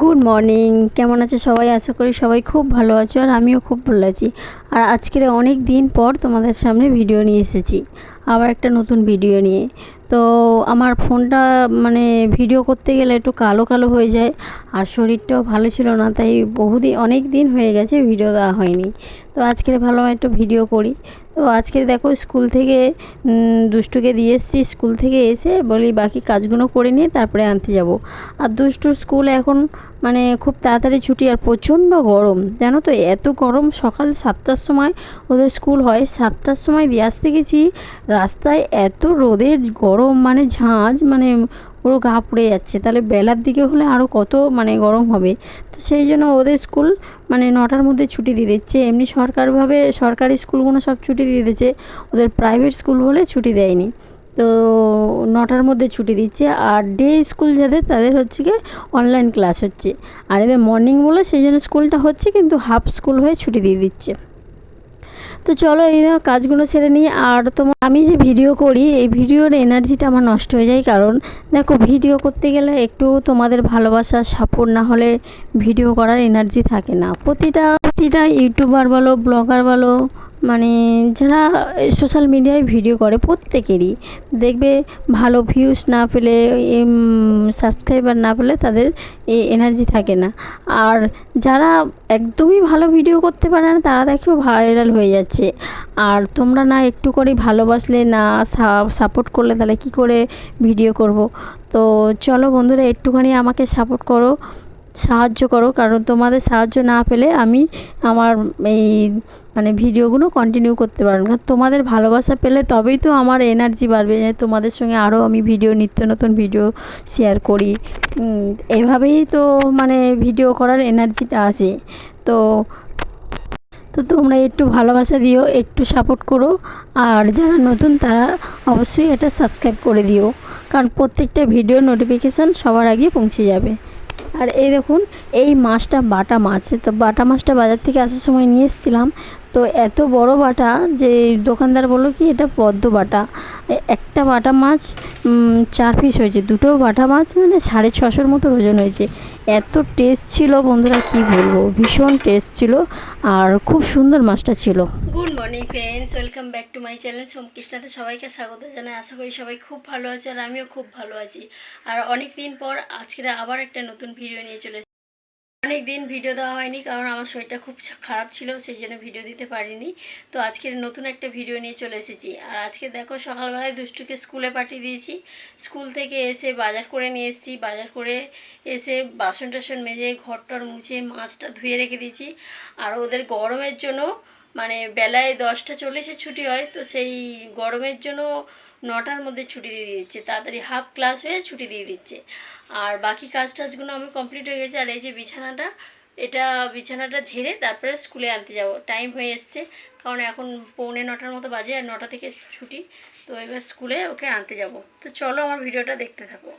Good morning কেমন আছে সবাই? আশা করি সবাই খুব ভালো আছো আর আমিও খুব ভালো আছি। আর আজকের অনেক দিন পর তোমাদের সামনে ভিডিও নিয়ে এসেছি। আবার একটা নতুন ভিডিও নিয়ে। তো আমার ফোনটা মানে ভিডিও করতে গেলে একটু কালো কালো হয়ে যায় আর শরীরটাও ভালো ছিল না, তাই বহুদিন অনেক দিন হয়ে গেছে ভিডিও দেওয়া হয়নি। তো আজকের ভালো একটু ভিডিও করি। তো আজকে দেখো স্কুল থেকে দুষ্টুকে দিয়ে এসেছি। স্কুল থেকে এসে বলি, বাকি কাজগুলো করে নিয়ে তারপরে আনতে যাব। আর দুষ্টুর স্কুল এখন মানে খুব তাড়াতাড়ি ছুটি আর প্রচণ্ড গরম। জানো তো, এত গরম সকাল সাতটার সময় ওদের স্কুল হয়। সাতটার সময় দিয়ে আসতে গেছি, রাস্তায় এত রোদের গরম মানে ঝাঁঝ মানে পুরো গা পুড়ে যাচ্ছে। তাহলে বেলার দিকে হলে আরও কত মানে গরম হবে। তো সেই জন্য ওদের স্কুল মানে নটার মধ্যে ছুটি দিয়ে দিচ্ছে। এমনি সরকারভাবে সরকারি স্কুলগুলো সব ছুটি দিয়ে দিচ্ছে ওদের প্রাইভেট স্কুল বলে ছুটি দেয়নি। তো নটার মধ্যে ছুটি দিচ্ছে। আর ডে স্কুল যাদের, তাদের হচ্ছে গিয়ে অনলাইন ক্লাস হচ্ছে। আর এদের মর্নিং বলে সেই জন্য স্কুলটা হচ্ছে, কিন্তু হাফ স্কুল হয়ে ছুটি দিয়ে দিচ্ছে। তো চলো এই কাজগুলো সেরে নিই। আর তোমার আমি যে ভিডিও করি, এই ভিডিওর এনার্জিটা আমার নষ্ট হয়ে যায়, কারণ দেখো ভিডিও করতে গেলে একটু তোমাদের ভালোবাসা সাপোর্ট না হলে ভিডিও করার এনার্জি থাকে না। প্রতিটা প্রতিটা ইউটিউবার বলো ব্লগার বলো মানে যারা সোশ্যাল মিডিয়ায় ভিডিও করে প্রত্যেকেরই দেখবে ভালো ভিউজ না পেলে সাবস্ক্রাইবার না পেলে তাদের এনার্জি থাকে না। আর যারা একদমই ভালো ভিডিও করতে পারে না, তারা দেখেও ভাইরাল হয়ে যাচ্ছে। আর তোমরা না একটু করে ভালোবাসলে না সাপোর্ট করলে তাহলে কি করে ভিডিও করব? তো চলো বন্ধুরা, একটুখানি আমাকে সাপোর্ট করো। সাহায্য করো, কারণ তোমাদের সাহায্য না পেলে আমি আমার এই মানে ভিডিওগুলো কন্টিনিউ করতে পারব না। তোমাদের ভালোবাসা পেলে তবেই তো আমার এনার্জি বাড়বে যে তোমাদের সঙ্গে আরও আমি ভিডিও নিত্য নতুন ভিডিও শেয়ার করি। এভাবেই তো মানে ভিডিও করার এনার্জিটা আসে তো তো তোমরা একটু ভালোবাসা দিও, একটু সাপোর্ট করো। আর যারা নতুন তারা অবশ্যই এটা সাবস্ক্রাইব করে দিও। কারণ প্রত্যেকটা ভিডিও নোটিফিকেশান সবার আগে পৌঁছে যাবে। আর এই দেখুন, এই মাছটা বাটা মাছ। তো বাটা মাছটা বাজার থেকে আসার সময় নিয়ে এসেছিলাম। তো এত বড় বাটা যে দোকানদার বলল কি, এটা পদ্ম বাটা। একটা বাটা মাছ চার পিস হয়েছে। দুটো বাটা মাছ মানে সাড়ে ছশোর মতো ওজন হয়েছে। এত টেস্ট ছিল বন্ধুরা, কি বলব? ভীষণ টেস্ট ছিল আর খুব সুন্দর মাছটা ছিল। Good morning friends welcome back to my channel সোমকৃষ্ণাতে সবাইকে স্বাগত জানাই। আশা করি সবাই খুব ভালো আছে আর আমিও খুব ভালো আছি। আর অনেক দিন পর আজকে আবার একটা নতুন ভিডিও নিয়ে চলে। অনেক দিন ভিডিও দেওয়া হয়নি, কারণ আমার শরীরটা খুব খারাপ ছিল, সেই জন্য ভিডিও দিতে পারিনি। তো আজকে নতুন একটা ভিডিও নিয়ে চলে এসেছি। আর আজকে দেখো, সকালবেলায় দুষ্টুকে স্কুলে পাঠিয়ে দিয়েছি। স্কুল থেকে এসে বাজার করে নিয়ে এসেছি। বাজার করে এসে বাসন টাসন মেজে ঘর টর মুছে, মাছটা ধুয়ে রেখে দিয়েছি। আর ওদের গরমের জন্য মানে বেলায় দশটা চল্লিশে ছুটি হয়, তো সেই গরমের জন্য নটার মধ্যে ছুটি দিয়ে দিচ্ছে তাড়াতাড়ি হাফ ক্লাস হয়ে ছুটি দিয়ে দিচ্ছে। আর বাকি কাজ টাজগুলো আমি কমপ্লিট হয়ে গেছে। আর এই যে বিছানাটা, এটা বিছানাটা ঝেড়ে তারপরে স্কুলে আনতে যাব। টাইম হয়ে এসছে। কারণ এখন পৌনে নটার মতো বাজে আর নটা থেকে ছুটি। তো এবার স্কুলে ওকে আনতে যাব। তো চলো আমার ভিডিওটা দেখতে থাকো।